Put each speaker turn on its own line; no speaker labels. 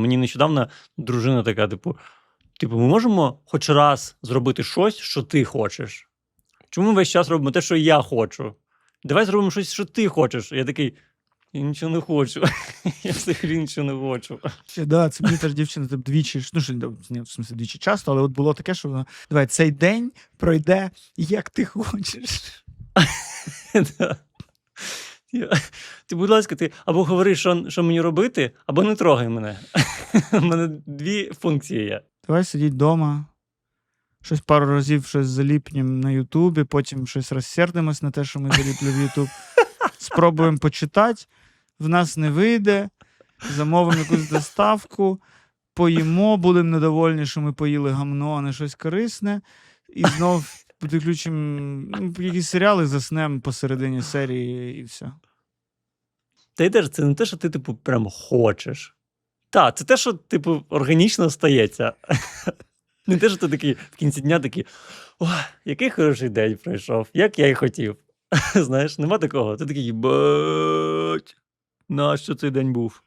Мені нещодавно дружина така, типу, типу, ми можемо хоч раз зробити щось, що ти хочеш. Чому ми весь час робимо те, що я хочу? Давай зробимо щось, що ти хочеш. Я такий. Я нічого не хочу. Я взагалі нічого не хочу.
Да, це мені теж дівчина двічі, ну що ні, в смысле, двічі часто, але от було таке, що вона давай цей день пройде, як ти хочеш.
Да. Ти, будь ласка, ти або говори, що, що мені робити, або не трогай мене. У мене дві функції є.
Давай сидіть вдома, щось пару разів щось заліпнемо на Ютубі, потім щось розсердимось на те, що ми заліпли в Ютуб. Спробуємо почитати, в нас не вийде, замовимо якусь доставку, поїмо, будемо недовольні, що ми поїли гамно, а не щось корисне, і знов підключимо ну, якісь серіали, заснемо посередині серії і все.
Та й теж це не те, що ти, типу, прям хочеш. Так, це те, що, типу, органічно стається. Не те, що ти такий в кінці дня такий, о, який хороший день пройшов, як я і хотів. Знаєш, нема такого. Ти такий, бать, нащо цей день був?